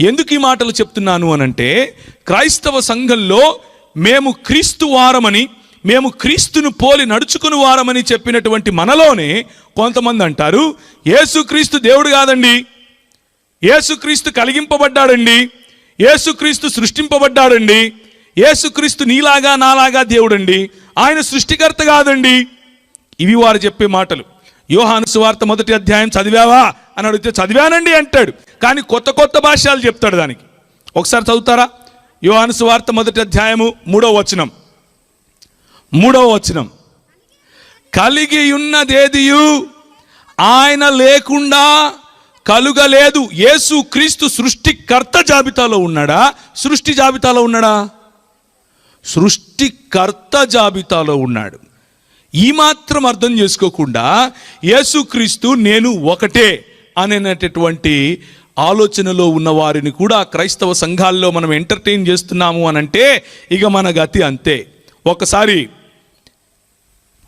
ఎందుకు ఈ మాటలు చెప్తున్నాను అనంటే క్రైస్తవ సంఘంలో మేము క్రీస్తు వారమని మేము క్రీస్తును పోలి నడుచుకుని వారమని చెప్పినటువంటి మనలోనే కొంతమంది అంటారు యేసుక్రీస్తు దేవుడు కాదండి. యేసుక్రీస్తు కలిగింపబడ్డాడండి. యేసుక్రీస్తు సృష్టింపబడ్డాడండి. యేసుక్రీస్తు నీలాగా నాలాగా దేవుడండి. ఆయన సృష్టికర్త కాదండి. ఇవి వారు చెప్పే మాటలు. యోహాను సువార్త మొదటి అధ్యాయం చదివావా? అని అడిగితే చదివానండి అంటాడు. కానీ కొత్త కొత్త భాషలు చెప్తాడు దానికి. ఒకసారి చదువుతారా? యోహాను సువార్త మొదటి అధ్యాయము మూడవ వచనం. మూడవ వచనం. కలిగి ఉన్నదేదియు ఆయన లేకుండా కలుగలేదు. యేసు క్రీస్తు సృష్టికర్త జాబితాలో ఉన్నాడా? సృష్టి జాబితాలో ఉన్నాడా? సృష్టికర్త జాబితాలో ఉన్నాడు. ఈ మాత్రం అర్థం చేసుకోకుండా యేసుక్రీస్తు నేను ఒకటే. అనేటటువంటి ఆలోచనలో ఉన్న వారిని కూడా క్రైస్తవ సంఘాల్లో మనం ఎంటర్టైన్ చేస్తున్నాము అని అంటే ఇక మన గతి అంతే. ఒకసారి